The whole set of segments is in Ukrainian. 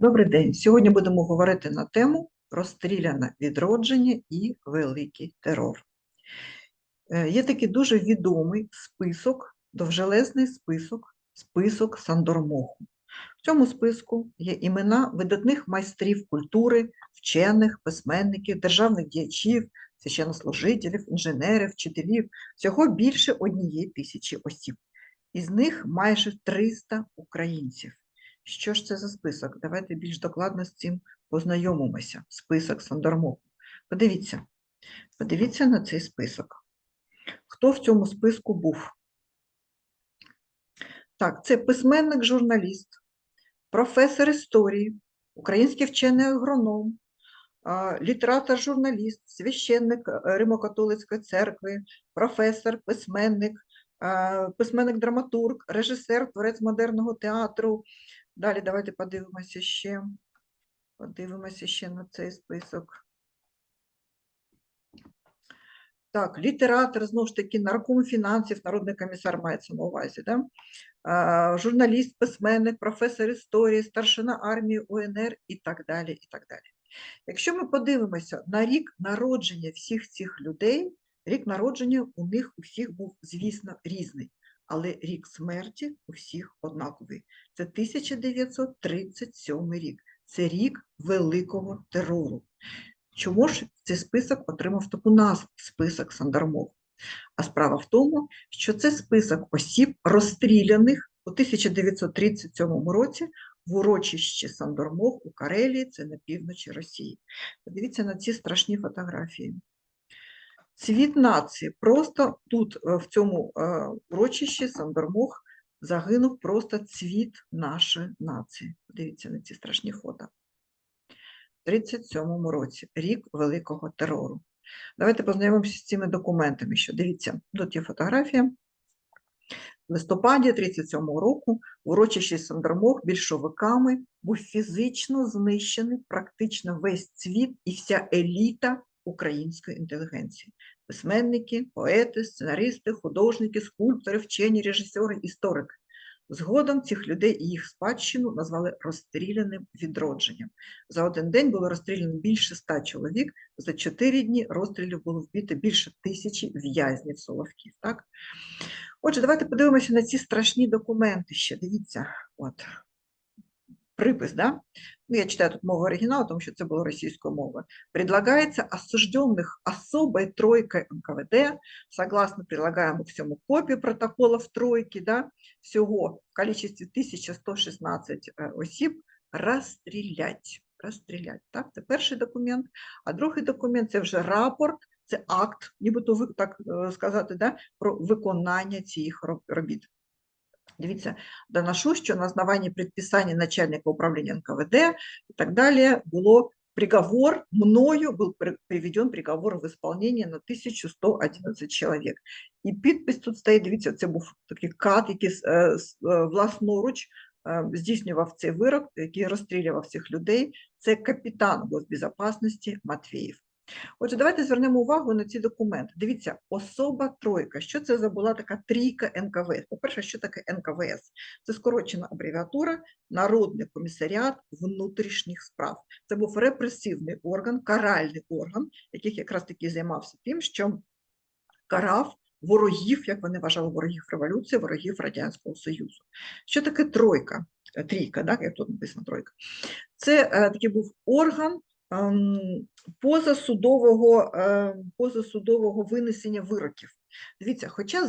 Добрий день. Сьогодні будемо говорити на тему розстріляне відродження і великий терор. Е, Є такий дуже відомий список, довжелезний список, список Сандормоху. В цьому списку є імена видатних майстрів культури, вчених, письменників, державних діячів, священнослужителів, інженерів, вчителів, всього більше однієї тисячі осіб. Із них майже 300 українців. Що ж це за список? Давайте більш докладно з цим познайомимося. Список Сандормоху. Подивіться, подивіться на цей список. Хто в цьому списку був? Так, це письменник, журналіст, професор історії, український вчений агроном, літератор, журналіст, священник е, Римо-католицької церкви, професор, письменник, письменник-драматург, режисер, творець модерного театру. Далі давайте подивимося ще. Подивимося ще на цей список. Так, літератор, знову ж таки, нарком фінансів, народний комісар мається на увазі, да? а, журналіст, письменник, професор історії, старшина армії УНР і так далі. і так далі. Якщо ми подивимося на рік народження всіх цих людей, рік народження у них у всіх був, звісно, різний, але рік смерті у всіх однаковий. Це 1937 рік. Це рік великого терору. Чому ж цей список отримав таку назву список Сандармов? А справа в тому, що це список осіб, розстріляних у 1937 році в урочищі Сандормов у Карелії, це на півночі Росії. Подивіться на ці страшні фотографії. Цвіт нації. Просто тут, е, в цьому е, урочищі Сандормох загинув просто цвіт нашої нації. Подивіться на ці страшні фото. В 37-му році, рік великого терору. Давайте познайомимося з цими документами. Що дивіться, тут є фотографія. В листопаді 37-го року урочищі Сандермох більшовиками був фізично знищений практично весь цвіт і вся еліта української інтелігенції. Письменники, поети, сценаристи, художники, скульптори, вчені, режисери, історики. Згодом цих людей і їх спадщину назвали розстріляним відродженням. За один день було розстріляно більше ста чоловік, за чотири дні розстрілів було вбито більше тисячі в'язнів Соловків. Так? Отже, давайте подивимося на ці страшні документи ще. Дивіться, от припис, да? Ну, я читаю тут мову оригіналу, тому що це було російською мовою. Предлагается осужденных особой тройкой НКВД, согласно прилагаемому к всему копию протоколов тройки, да, всього в количестве 1116 е, осіб розстрілять. Розстрілять. Так, це перший документ. А другий документ це вже рапорт, це акт, нібито так е, сказати, да, про виконання цих робіт. Дивіться, доношу, що на основании предписания начальника управления НКВД и так далее было приговор, мною был приведен приговор в исполнение на 1111 чоловік. І підпис тут стоїть, дивіться, це був такий кат, який е, е, власноруч е, здійснював цей вирок, який розстрілював цих людей. Це капітан госбезопасності Матвіїв. Отже, давайте звернемо увагу на ці документи. Дивіться, особа тройка. Що це за була така трійка НКВС? По-перше, що таке НКВС? Це скорочена абревіатура Народний комісаріат внутрішніх справ. Це був репресивний орган, каральний орган, який якраз таки займався тим, що карав ворогів, як вони вважали, ворогів революції, ворогів Радянського Союзу. Що таке тройка? Е, Трійка, так, як тут написано тройка. Це е, такий був орган позасудового, е, позасудового винесення вироків. Дивіться, хоча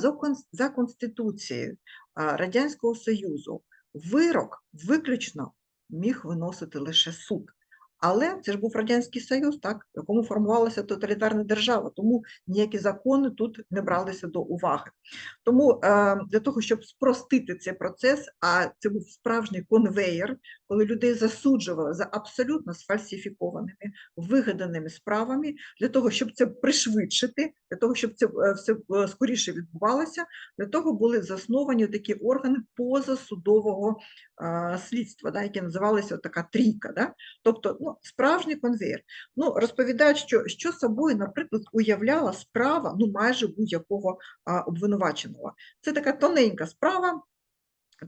за, Конституцією Радянського Союзу вирок виключно міг виносити лише суд. Але це ж був Радянський Союз, так, в якому формувалася тоталітарна держава, тому ніякі закони тут не бралися до уваги. Тому е, для того, щоб спростити цей процес, а це був справжній конвеєр, коли людей засуджували за абсолютно сфальсифікованими, вигаданими справами, для того, щоб це пришвидшити, для того, щоб це е, все е, скоріше відбувалося, для того були засновані такі органи позасудового слідства, які називалися така трійка. Тобто ну, справжній конвейер. Ну, розповідають, що, що собою, наприклад, уявляла справа ну, майже будь-якого обвинуваченого. Це така тоненька справа,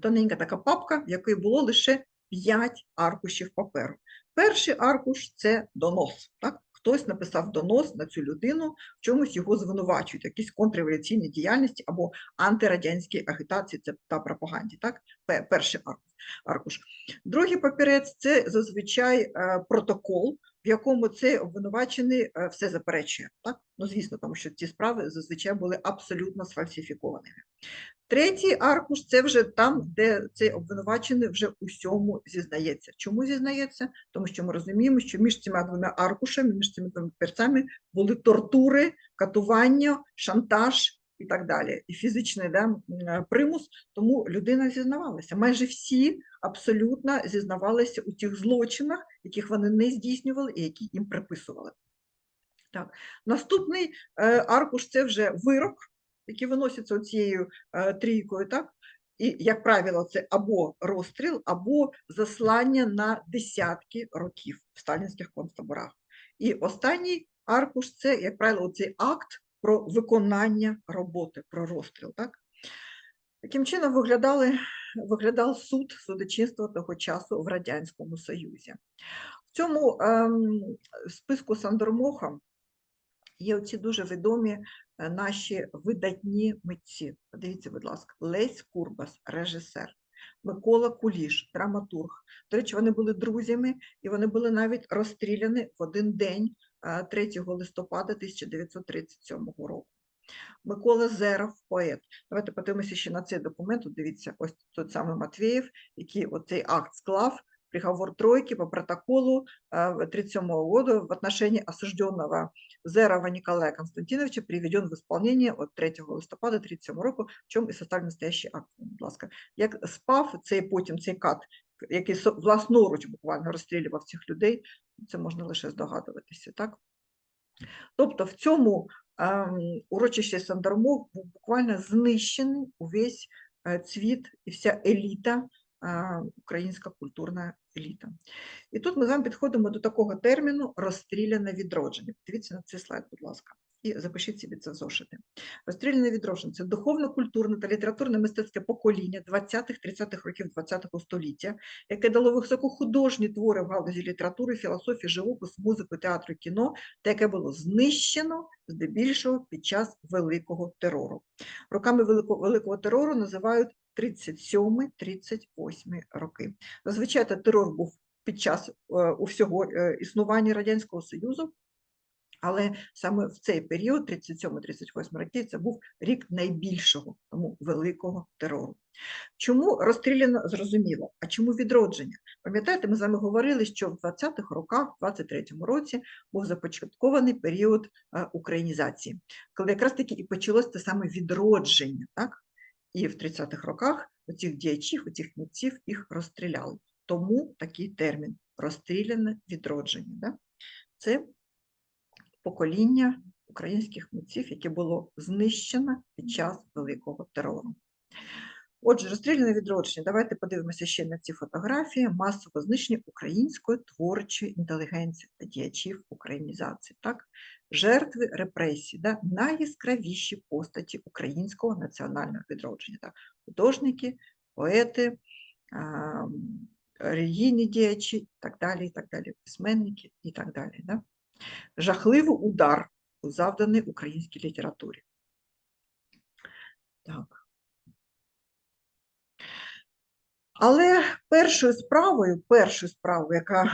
тоненька така папка, в якій було лише 5 аркушів паперу. Перший аркуш це донос. Так? Хтось написав донос на цю людину, в чомусь його звинувачують, якісь контрреволюційні діяльності або антирадянській агітації це та пропаганді. Так? Перший аркуш. Аркуш. Другий папірець це зазвичай е, протокол, в якому цей обвинувачений е, все заперечує. Так? Ну, звісно, тому що ці справи зазвичай були абсолютно сфальсифікованими. Третій аркуш це вже там, де цей обвинувачений вже усьому зізнається. Чому зізнається? Тому що ми розуміємо, що між цими двома аркушами, між цими двома папірцями були тортури, катування, шантаж і так далі. І фізичний да, е, примус, тому людина зізнавалася. Майже всі абсолютно зізнавалися у тих злочинах, яких вони не здійснювали і які їм приписували. Так. Наступний е, аркуш це вже вирок, який виноситься цією е, трійкою, так? І, як правило, це або розстріл, або заслання на десятки років в сталінських концтаборах. І останній аркуш це, як правило, цей акт про виконання роботи, про розстріл. Так? Таким чином виглядали, виглядав суд судочинства того часу в Радянському Союзі. В цьому ем, списку Сандормоха є оці дуже відомі е, наші видатні митці. Подивіться, будь ласка, Лесь Курбас, режисер, Микола Куліш, драматург. До речі, вони були друзями і вони були навіть розстріляні в один день е, 3 листопада 1937 року. Микола Зеров, поет. Давайте подивимося ще на цей документ. Дивіться, ось той самий Матвієв, який оцей акт склав, приговор тройки по протоколу 1937 года в отношении осужденного Зерова Николая Константиновича приведен в исполнение от 3 листопада 1937 року, в чому і составлен настоящий акт. Будь ласка, як спав цей потім цей кат, який власноруч буквально розстрілював цих людей, це можна лише здогадуватися, так? Тобто в цьому ем, урочищі Сандармов був буквально знищений увесь е, цвіт і вся еліта, е, українська культурна еліта. І тут ми з вами підходимо до такого терміну розстріляне відродження. Подивіться на цей слайд, будь ласка, і запишіть собі це зошити. Розстріляне відродження це духовно-культурне та літературно-мистецьке покоління 20-30-х років ХХ століття, яке дало високохудожні твори в галузі літератури, філософії, живопису, музики, театру, кіно, та яке було знищено здебільшого під час Великого терору. Роками Великого, Великого терору називають 37-38 роки. Зазвичай та терор був під час е, усього е, існування Радянського Союзу, але саме в цей період, 37-38 роки, це був рік найбільшого, тому великого терору. Чому розстріляно зрозуміло, а чому відродження? Пам'ятаєте, ми з вами говорили, що в 20-х роках, в 23-му році, був започаткований період е, українізації, коли якраз таки і почалось те саме відродження, так? І в 30-х роках оцих діячів, оцих митців їх розстріляли. Тому такий термін розстріляне відродження. Да? Це покоління українських митців, яке було знищено під час Великого терору. Отже, розстріляне відродження. Давайте подивимося ще на ці фотографії. Масово знищення української творчої інтелігенції та діячів українізації. Так? Жертви репресій, да? найяскравіші постаті українського національного відродження. Так? Художники, поети, релігійні діячі і так далі, і так далі, письменники і так далі. Да? Жахливий удар завданий українській літературі. Так. Але першою справою, першою справою, яка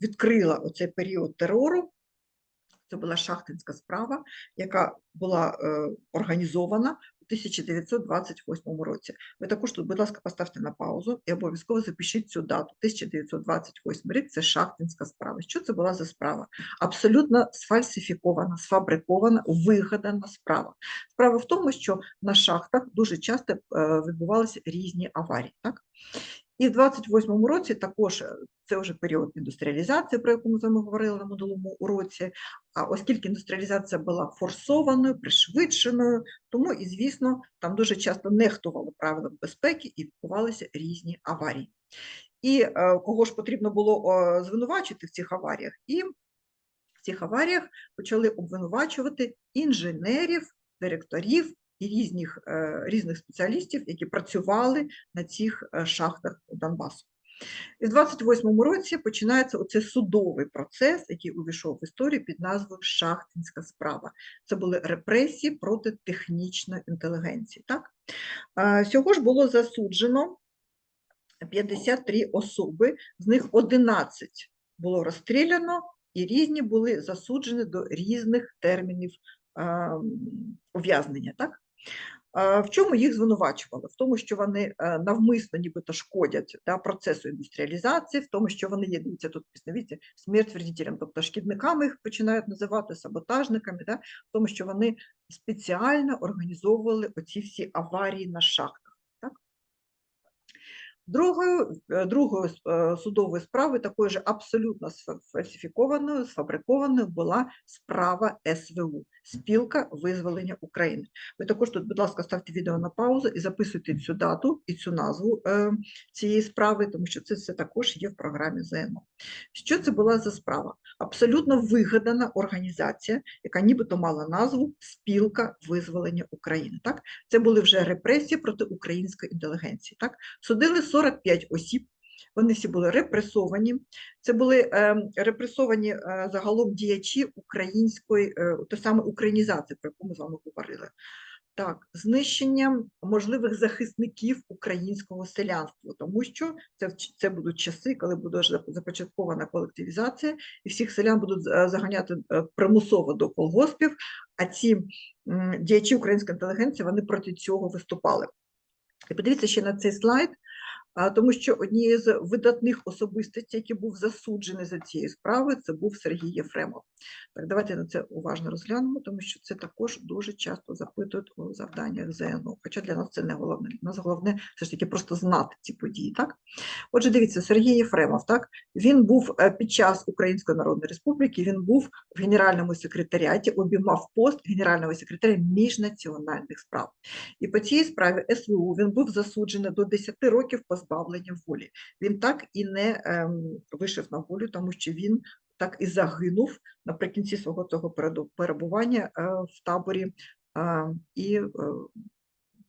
відкрила оцей період терору, це була шахтинська справа, яка була е, організована 1928 році. Ви також тут, будь ласка, поставте на паузу і обов'язково запишіть цю дату. 1928 рік це шахтинська справа. Що це була за справа? Абсолютно сфальсифікована, сфабрикована, вигадана справа. Справа в тому, що на шахтах дуже часто е, відбувалися різні аварії. Так? І в 28-му році також е, це вже період індустріалізації, про яку ми з вами говорили на минулому уроці. А оскільки індустріалізація була форсованою, пришвидшеною, тому і, звісно, там дуже часто нехтували правилам безпеки і відбувалися різні аварії. І е, кого ж потрібно було звинувачити в цих аваріях? І в цих аваріях почали обвинувачувати інженерів, директорів різних, е, різних спеціалістів, які працювали на цих е, шахтах Донбасу. І в 28-му році починається оцей судовий процес, який увійшов в історію під назвою Шахтинська справа. Це були репресії проти технічної інтелігенції. Так? Всього ж було засуджено 53 особи, з них 11 було розстріляно, і різні були засуджені до різних термінів а, ув'язнення. В чому їх звинувачували? В тому, що вони е, навмисно нібито шкодять да, процесу індустріалізації, в тому, що вони є, дивіться, тут пізнавіться смерть вредителям, тобто шкідниками їх починають називати саботажниками, да, в тому, що вони спеціально організовували оці всі аварії на шахтах. Другою, е, другою е, судовою справою, такою ж абсолютно сфальсифікованою, сфабрикованою, була справа СВУ Спілка визволення України. Ви також тут, будь ласка, ставте відео на паузу і записуйте цю дату і цю назву е, цієї справи, тому що це все також є в програмі ЗНО. Що це була за справа? Абсолютно вигадана організація, яка нібито мала назву Спілка визволення України. Так? Це були вже репресії проти української інтелігенції. Так? Судили 45 осіб. Вони всі були репресовані. Це були е, репресовані е, загалом діячі української, е, то саме українізації, про яку ми з вами говорили. Так, знищення можливих захисників українського селянства, тому що це, це будуть часи, коли буде започаткована колективізація, і всіх селян будуть заганяти примусово до колгоспів, а ці діячі української інтелігенції вони проти цього виступали. І подивіться ще на цей слайд, тому що однією з видатних особистостей, який був засуджений за цією справою, це був Сергій Єфремов. Так, давайте на це уважно розглянемо, тому що це також дуже часто запитують у завданнях ЗНО. Хоча для нас це не головне. Для нас головне все ж таки просто знати ці події. Так? Отже, дивіться, Сергій Єфремов, так? він був е, під час Української Народної Республіки, він був в Генеральному секретаріаті, обіймав пост генерального секретаря міжнаціональних справ. І по цій справі СВУ він був засуджений до 10 років позбавлення волі. Він так і не ем, вийшов на волю, тому що він так і загинув наприкінці свого цього перебування е, в таборі. е, І е,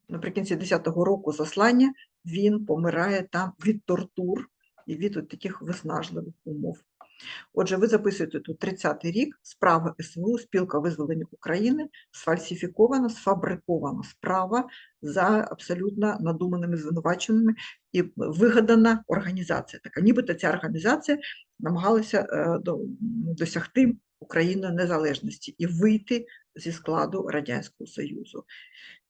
наприкінці 10-го року заслання він помирає там від тортур і від таких виснажливих умов. Отже, ви записуєте тут 30-й рік, справа СВУ, спілка визволення України, сфальсифікована, сфабрикована справа за абсолютно надуманими звинуваченнями і вигадана організація. Така, нібито ця організація намагалася е, досягти Україною незалежності і вийти зі складу Радянського Союзу.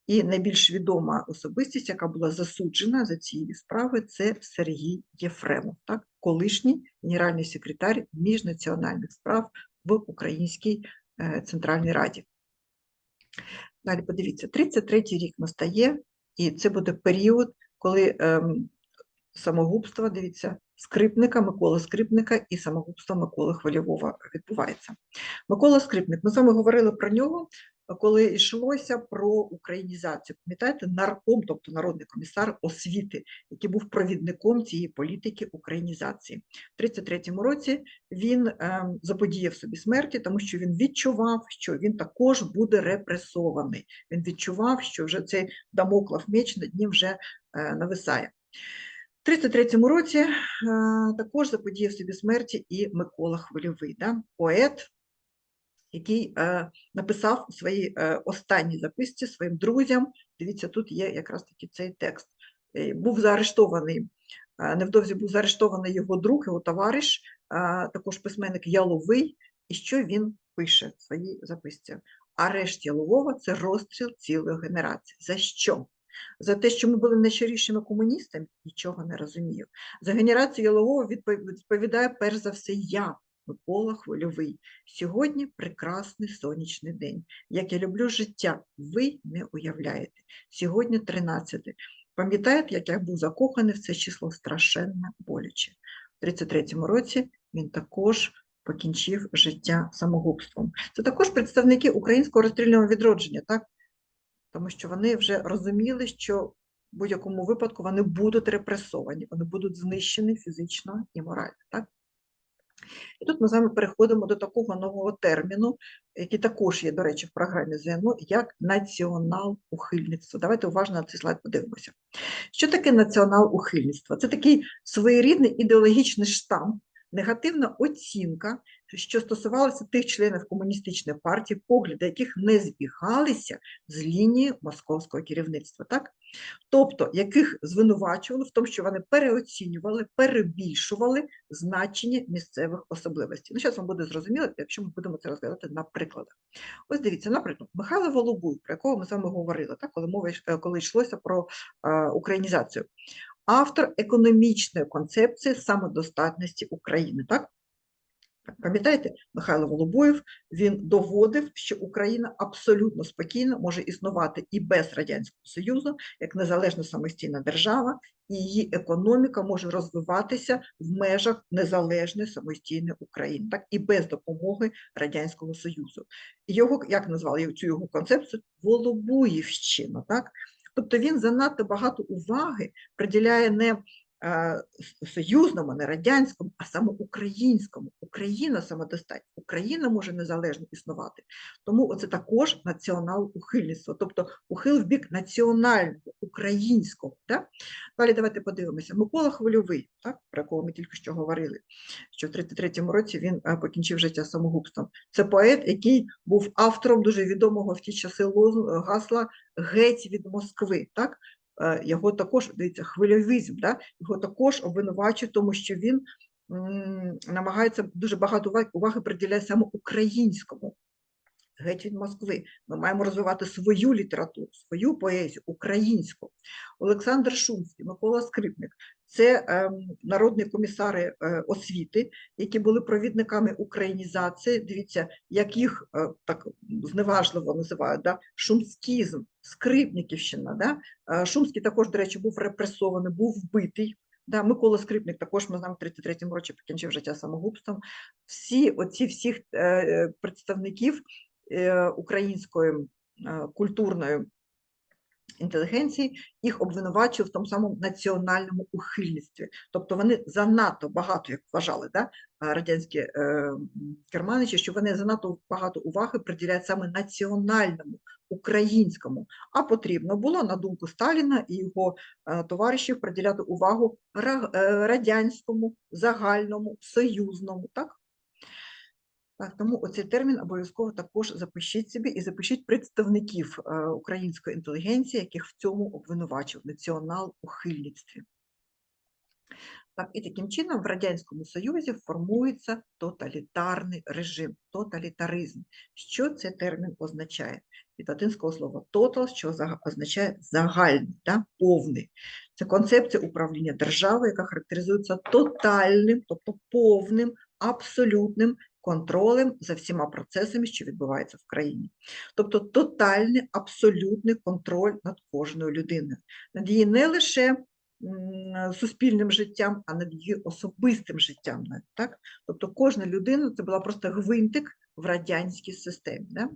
І найбільш відома особистість, яка була засуджена за цією справою, це Сергій Єфремов, так? колишній генеральний секретар міжнаціональних справ в Українській е, Центральній Раді. Далі подивіться, 33-й рік настає, і це буде період, коли ем, самогубство, дивіться, скрипника, Миколи Скрипника і самогубство Миколи Хвильового відбувається. Микола Скрипник, ми з вами говорили про нього, коли йшлося про українізацію. Пам'ятаєте, нарком, тобто народний комісар освіти, який був провідником цієї політики українізації. В 33-му році він ем, заподіяв собі смерті, тому що він відчував, що він також буде репресований. Він відчував, що вже цей дамоклав меч над ним вже е, нависає. В 33-му році е, також заподіяв собі смерті і Микола Хвильовий, да? поет, який е, написав у своїй е, останній записці своїм друзям. Дивіться, тут є якраз таки цей текст. Е, Був заарештований, невдовзі був заарештований його друг, його товариш, також письменник Яловий. І що він пише в своїй записці? Арешт Ялового це розстріл цілої генерації. За що? За те, що ми були найщирішими комуністами, нічого не розумію. За генерацію Ялового відпов- відповідає перш за все я, Микола Хвильовий. Сьогодні прекрасний сонячний день. Як я люблю життя, ви не уявляєте. Сьогодні 13. Пам'ятаєте, як я був закоханий в це число страшенно боляче. У 33-му році він також покінчив життя самогубством. Це також представники українського розстрільного відродження, так? Тому що вони вже розуміли, що в будь-якому випадку вони будуть репресовані, вони будуть знищені фізично і морально. Так? І тут ми з вами переходимо до такого нового терміну, який також є, до речі, в програмі ЗНО, як націонал-ухильництво. Давайте уважно на цей слайд подивимося. Що таке націонал-ухильництво? Це такий своєрідний ідеологічний штамп, негативна оцінка, що стосувалася тих членів комуністичної партії, погляди яких не збігалися з лінії московського керівництва. Так? Тобто, яких звинувачували в тому, що вони переоцінювали, перебільшували значення місцевих особливостей. Ну, зараз вам буде зрозуміло, якщо ми будемо це розглядати на прикладах. Ось дивіться, наприклад, Михайло Волобуй, про якого ми з вами говорили, так, коли мова коли йшлося про е, українізацію. Автор економічної концепції самодостатності України. Так? Пам'ятаєте, Михайло Волобоєв він доводив, що Україна абсолютно спокійно може існувати і без Радянського Союзу, як незалежна самостійна держава, і її економіка може розвиватися в межах незалежної самостійної України, так і без допомоги Радянського Союзу. Його як назвали цю його концепцію Волобуївщина. Так? Тобто він занадто багато уваги приділяє не союзному, не радянському, а саме українському. Україна самодостатня, Україна може незалежно існувати. Тому оце також націонал-ухильництво, тобто ухил в бік національного, українського. Да? Далі давайте подивимося. Микола Хвильовий, так, про якого ми тільки що говорили, що в 33-му році він покінчив життя самогубством. Це поет, який був автором дуже відомого в ті часи гасла геть від Москви. Так? Е, Його також, дивіться, хвильовізм, да? його також обвинувачують, тому що він намагається дуже багато уваги, уваги приділяє саме українському. Геть від Москви. Ми маємо розвивати свою літературу, свою поезію, українську. Олександр Шумський, Микола Скрипник це ем, народні комісари е, освіти, які були провідниками українізації. Дивіться, як їх е, так зневажливо називають, да? шумськізм, Скрипниківщина. Да? Е, Шумський також, до речі, був репресований, був вбитий. Да, Микола Скрипник також ми знаємо в 33-му році покінчив життя самогубством. Всі оці всіх представників української культурної інтелігенції їх обвинувачують в тому самому національному ухильництві. Тобто вони занадто багато, як вважали, да, радянські е, керманичі, що вони занадто багато уваги приділяють саме національному, українському. А потрібно було, на думку Сталіна і його е, товаришів, приділяти увагу е, радянському, загальному, союзному. Так? Так, тому оцей термін обов'язково також запишіть собі і запишіть представників е, української інтелігенції, яких в цьому обвинувачив націонал-ухильництві. Так, і таким чином в Радянському Союзі формується тоталітарний режим, тоталітаризм. Що цей термін означає? Від латинського слова total, що означає загальний, да, повний. Це концепція управління державою, яка характеризується тотальним, тобто повним, абсолютним контролем за всіма процесами, що відбуваються в країні. Тобто тотальний, абсолютний контроль над кожною людиною, над її не лише суспільним життям, а над її особистим життям. Так? Тобто кожна людина це була просто гвинтик в радянській системі. Да?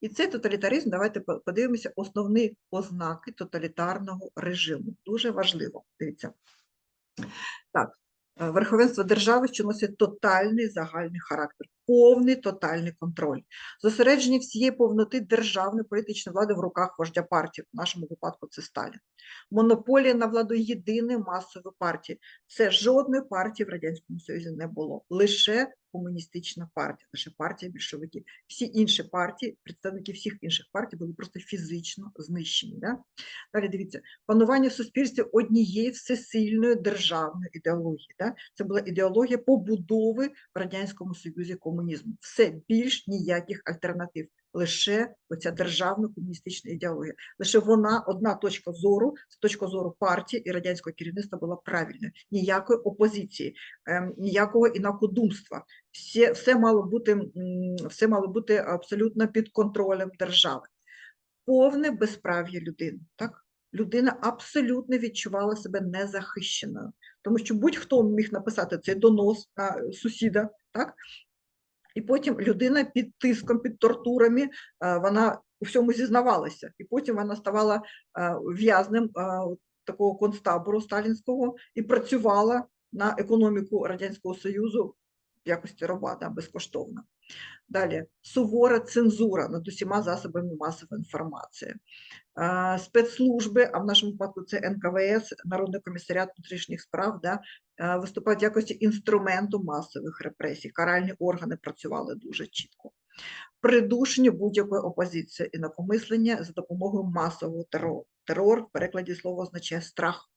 І цей тоталітаризм, давайте подивимося основні ознаки тоталітарного режиму. Дуже важливо. Дивіться. Так, верховенство держави, що носить тотальний загальний характер, повний тотальний контроль, зосередження всієї повноти державної політичної влади в руках вождя партії, в нашому випадку це Сталін. Монополія на владу єдиної масової партії. Це жодної партії в Радянському Союзі не було. Лише комуністична партія, наша партія більшовиків. Всі інші партії, представники всіх інших партій були просто фізично знищені. Да? Далі дивіться, панування в суспільстві однієї всесильної державної ідеології. Да? Це була ідеологія побудови в Радянському Союзі комунізму. Все більш ніяких альтернатив. Лише оця державна комуністична ідеологія. Лише вона, одна точка зору, з точка зору партії і радянського керівництва була правильною. Ніякої опозиції, ем, ніякого інакодумства. Все, все, мало бути, все мало бути абсолютно під контролем держави. Повне безправ'я людини. Так? Людина абсолютно відчувала себе незахищеною, тому що будь-хто міг написати цей донос на сусіда, так? І потім людина під тиском, під тортурами, е, вона у всьому зізнавалася. І потім вона ставала в'язним в'язнем е, такого концтабору сталінського і працювала на економіку Радянського Союзу в якості раба, да, безкоштовно. Далі сувора цензура над усіма засобами масової інформації. Спецслужби, а в нашому випадку це НКВС, Народний комісаріат внутрішніх справ, да, виступають в якості інструменту масових репресій. Каральні органи працювали дуже чітко. Придушення будь-якої опозиції і накомислення за допомогою масового терору. Терор в перекладі слова означає страх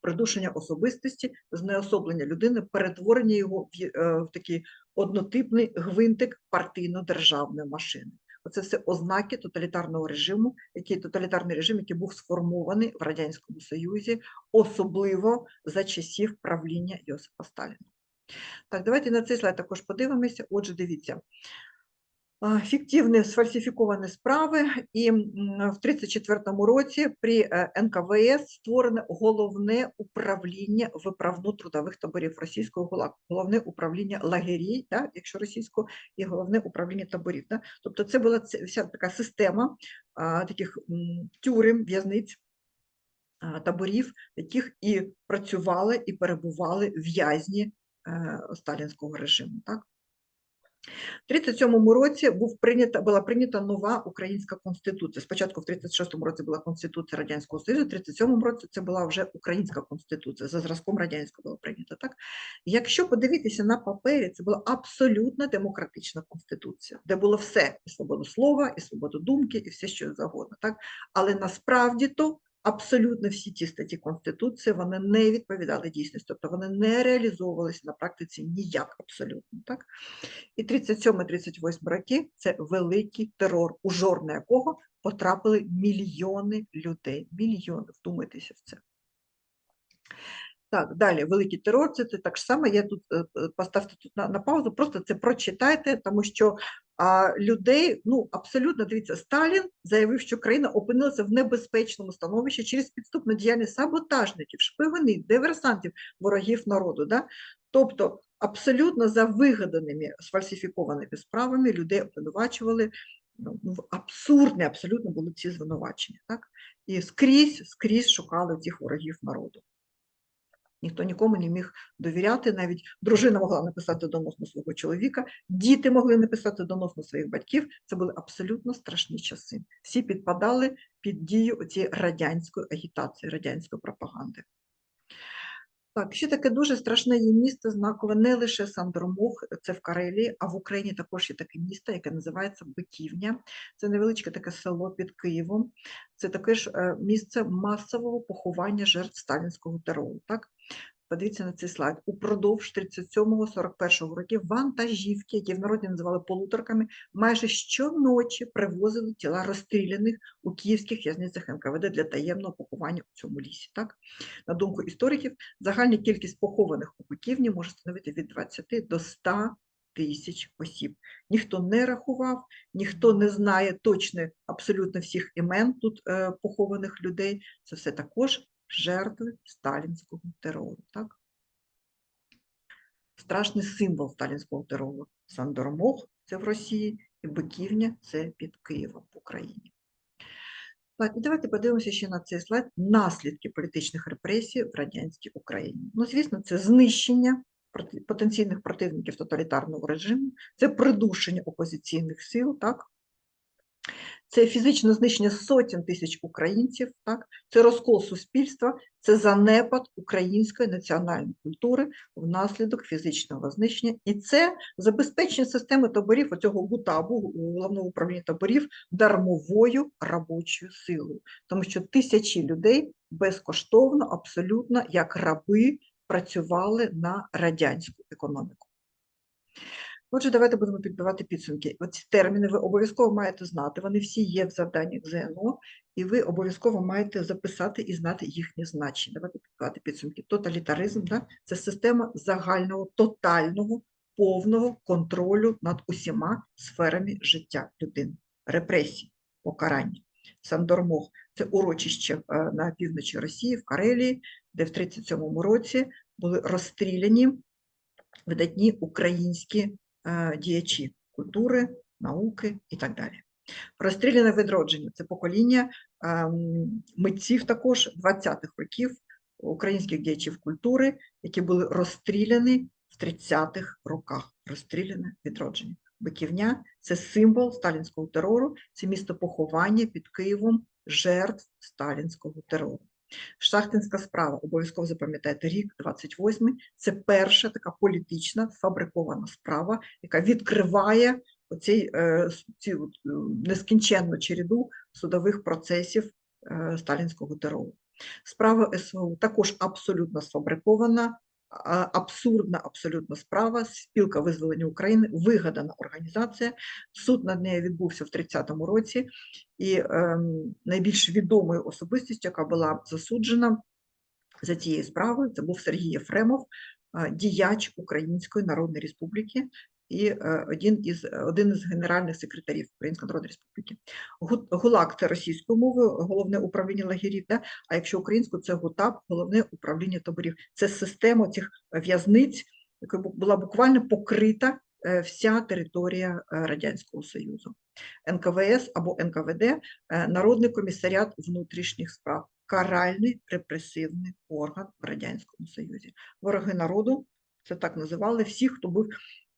придушення особистості, знеособлення людини, перетворення його в, е, такий однотипний гвинтик партійно-державної машини. Оце все ознаки тоталітарного режиму, який тоталітарний режим, який був сформований в Радянському Союзі, особливо за часів правління Йосипа Сталіна. Так, давайте на цей слайд також подивимося. Отже, дивіться. Фіктивні сфальсифіковані справи, і в 1934 році при е, НКВС створене головне управління виправно-трудових таборів російського ГУЛАГ, головне управління лагерій, да, якщо російського, і головне управління таборів. Да. Тобто це була вся така система таких тюрем, в'язниць, таборів, яких і працювали, і перебували в'язні е, сталінського режиму. Так? В 37-му році був прийнята, була прийнята нова українська конституція. Спочатку в 36-му році була конституція Радянського Союзу, в 37-му році це була вже українська конституція, за зразком радянського була прийнята. Так? Якщо подивитися на папері, це була абсолютно демократична конституція, де було все: і свобода слова, і свобода думки, і все, що завгодно. Так? Але насправді то абсолютно всі ті статті Конституції вони не відповідали дійсності, тобто вони не реалізовувалися на практиці ніяк абсолютно. Так? І 37-38 роки це великий терор, у жор на якого потрапили мільйони людей. Мільйони, вдумайтеся в це. Так, далі, великий терор, це, так само, я тут е, е, поставте тут на, на паузу, просто це прочитайте, тому що а, людей, ну, абсолютно, дивіться, Сталін заявив, що країна опинилася в небезпечному становищі через підступну діяльність саботажників, шпигунів, диверсантів, ворогів народу. Да? Тобто абсолютно за вигаданими сфальсифікованими справами людей обвинувачували ну, абсурдні абсолютно були ці звинувачення. Так? І скрізь, скрізь шукали цих ворогів народу. Ніхто нікому не міг довіряти, навіть дружина могла написати донос на свого чоловіка, діти могли написати донос на своїх батьків. Це були абсолютно страшні часи. Всі підпадали під дію цієї радянської агітації, радянської пропаганди. Так, ще таке дуже страшне є місто знакове, не лише Сандромох, це в Карелії, а в Україні також є таке місто, яке називається Биківня. Це невеличке таке село під Києвом. Це таке ж е, місце масового поховання жертв сталінського терору. Так? Подивіться на цей слайд. Упродовж 37-41 років вантажівки, які в народі називали полуторками, майже щоночі привозили тіла розстріляних у київських в'язницях НКВД для таємного поховання у цьому лісі. Так? На думку істориків, загальна кількість похованих у Биківні може становити від 20 до 100 тисяч осіб. Ніхто не рахував, ніхто не знає точно абсолютно всіх імен тут е, похованих людей. Це все також жертви сталінського терору. Так? Страшний символ сталінського терору. Сандормох це в Росії, і Биківня це під Києвом в Україні. Так, і давайте подивимося ще на цей слайд наслідки політичних репресій в радянській Україні. Ну, звісно, це знищення потенційних противників тоталітарного режиму, це придушення опозиційних сил, так? Це фізичне знищення сотень тисяч українців, так? це розкол суспільства, це занепад української національної культури внаслідок фізичного знищення, і це забезпечення системи таборів, оцього ГУТАБу, головного управління таборів, дармовою робочою силою, тому що тисячі людей безкоштовно, абсолютно як раби працювали на радянську економіку. Отже, давайте будемо підбивати підсумки. Оці терміни ви обов'язково маєте знати, вони всі є в завданнях ЗНО, і ви обов'язково маєте записати і знати їхнє значення. Давайте підбивати підсумки. Тоталітаризм да? це система загального, тотального, повного контролю над усіма сферами життя людини. Репресії, покарання. Сандормох це урочище е, на півночі Росії, в Карелії, де в 37-му році були розстріляні видатні українські діячі культури, науки і так далі. Розстріляне відродження це покоління ем, митців також 20-х років українських діячів культури, які були розстріляні в 30-х роках. Розстріляне відродження. Биківня це символ сталінського терору, це місто поховання під Києвом жертв сталінського терору. Шахтинська справа, обов'язково запам'ятайте рік 28 це перша така політична сфабрикована справа, яка відкриває оцей, е, от, е, нескінченну череду судових процесів е, сталінського терору. Справа СВУ також абсолютно сфабрикована, абсурдна абсолютно справа. Спілка визволення України, вигадана організація. Суд над нею відбувся в 30-му році, і ем, найбільш відомою особистістю, яка була засуджена за цією справою, це був Сергій Єфремов, е, діяч Української Народної Республіки і е, один із, один із генеральних секретарів Української Народної Республіки. Гу- ГУЛАГ це російською мовою, головне управління лагерів, да? а якщо українською, це ГУТАП, головне управління таборів. Це система цих в'язниць, яка була буквально покрита е, вся територія е, Радянського Союзу. НКВС або НКВД е, Народний комісаріат внутрішніх справ, каральний репресивний орган в Радянському Союзі. Вороги народу це так називали всіх, хто був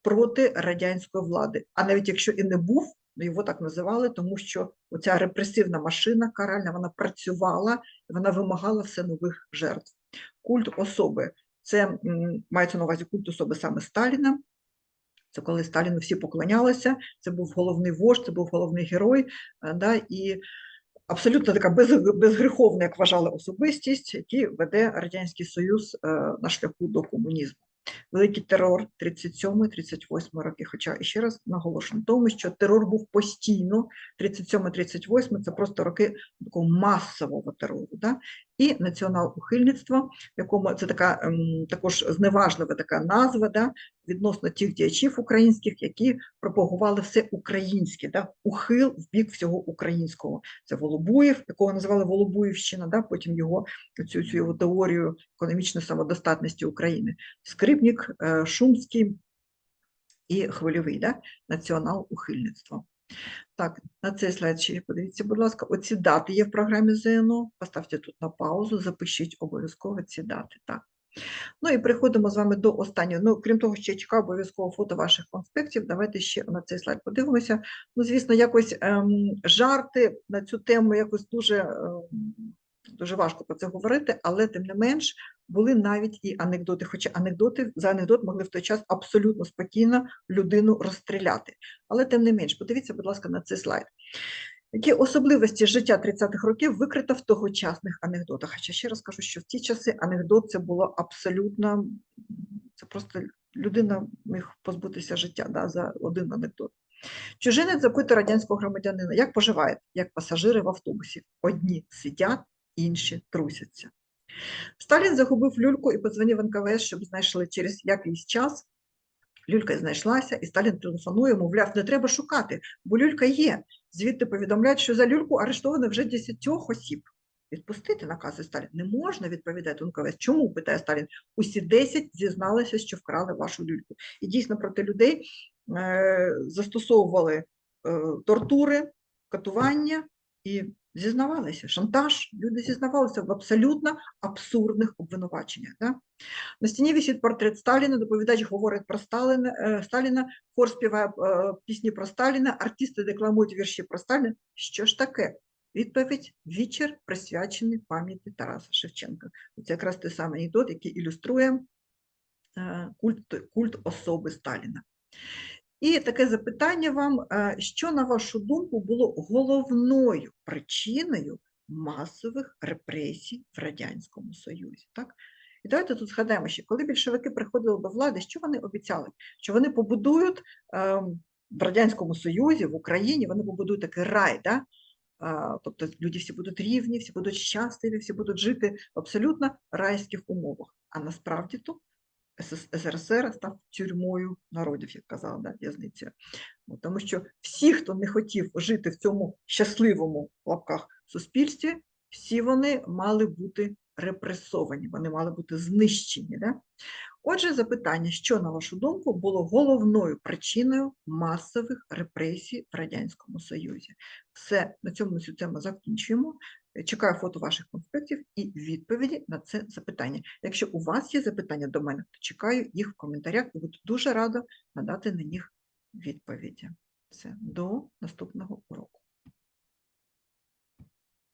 проти радянської влади. А навіть якщо і не був, ну, його так називали, тому що оця репресивна машина каральна вона працювала, вона вимагала все нових жертв. Культ особи це мається на увазі культ особи саме Сталіна. Це коли Сталіну всі поклонялися, це був головний вождь, це був головний герой, е, да, і абсолютно така без, безгріховна, як вважали, особистість, який веде Радянський Союз е, на шляху до комунізму. Великий терор 37-38 роки. Хоча ще раз наголошую на тому, що терор був постійно, 37-38 це просто роки такого масового терору. Да? І націонал-ухильництво, якому це така ем, також зневажлива така назва да? відносно тих діячів українських, які пропагували все українське, да? ухил в бік всього українського. Це Волобуєв, якого називали Волобуївщина, да? потім його цю, цю його теорію економічної самодостатності України. Скрипник, е, Шумський і Хвильовий, да? націонал-ухильництво. Так, на цей слайд ще подивіться, будь ласка, оці дати є в програмі ЗНО. Поставте тут на паузу, запишіть обов'язково ці дати. Так. Ну і переходимо з вами до останнього. Ну, крім того, ще чекаю обов'язково фото ваших конспектів. Давайте ще на цей слайд подивимося. Ну, звісно, якось ем, жарти на цю тему якось дуже, ем, дуже важко про це говорити, але тим не менш були навіть і анекдоти. Хоча анекдоти за анекдот могли в той час абсолютно спокійно людину розстріляти. Але тим не менш, подивіться, будь ласка, на цей слайд. Які особливості життя 30-х років викрито в тогочасних анекдотах? Хоча ще раз кажу, що в ті часи анекдот це було абсолютно, це просто людина міг позбутися життя да, за один анекдот. Чужинець запитує радянського громадянина, як поживаєте, як пасажири в автобусі. Одні сидять, інші трусяться. Сталін загубив люльку і подзвонив НКВС, щоб знайшли через якийсь час. Люлька знайшлася, і Сталін телефонує, мовляв, не треба шукати, бо люлька є. Звідти повідомляють, що за люльку арештовано вже 10 осіб. Відпустити накази Сталін не можна, відповідає НКВС. Чому? питає Сталін. Усі 10 зізналися, що вкрали вашу люльку. І дійсно проти людей е, застосовували е, тортури, катування і зізнавалися. Шантаж. Люди зізнавалися в абсолютно абсурдних обвинуваченнях. Да? На стіні висить портрет Сталіна, доповідач говорить про Сталіна, е, Сталіна хор співає е, пісні про Сталіна, артисти декламують вірші про Сталіна. Що ж таке? Відповідь вечір присвячений пам'яті Тараса Шевченка. Це якраз той самий анекдот, який ілюструє е, культ, культ особи Сталіна. І таке запитання вам: е, що, на вашу думку, було головною причиною масових репресій в Радянському Союзі? Так? І давайте тут згадаємо, що коли більшовики приходили до влади, що вони обіцяли? Що вони побудують ем, в Радянському Союзі, в Україні, вони побудують такий рай, да? А, тобто люди всі будуть рівні, всі будуть щасливі, всі будуть жити в абсолютно райських умовах. А насправді то СРСР став тюрмою народів, як казала да, в'язниця. Тому що всі, хто не хотів жити в цьому щасливому в лапках суспільстві, всі вони мали бути репресовані, вони мали бути знищені. Да? Отже, запитання, що, на вашу думку, було головною причиною масових репресій в Радянському Союзі? Все, на цьому цю тему закінчуємо. Е, Чекаю фото ваших конспектів і відповіді на це запитання. Якщо у вас є запитання до мене, то чекаю їх в коментарях і буду дуже рада надати на них відповіді. Все, до наступного уроку.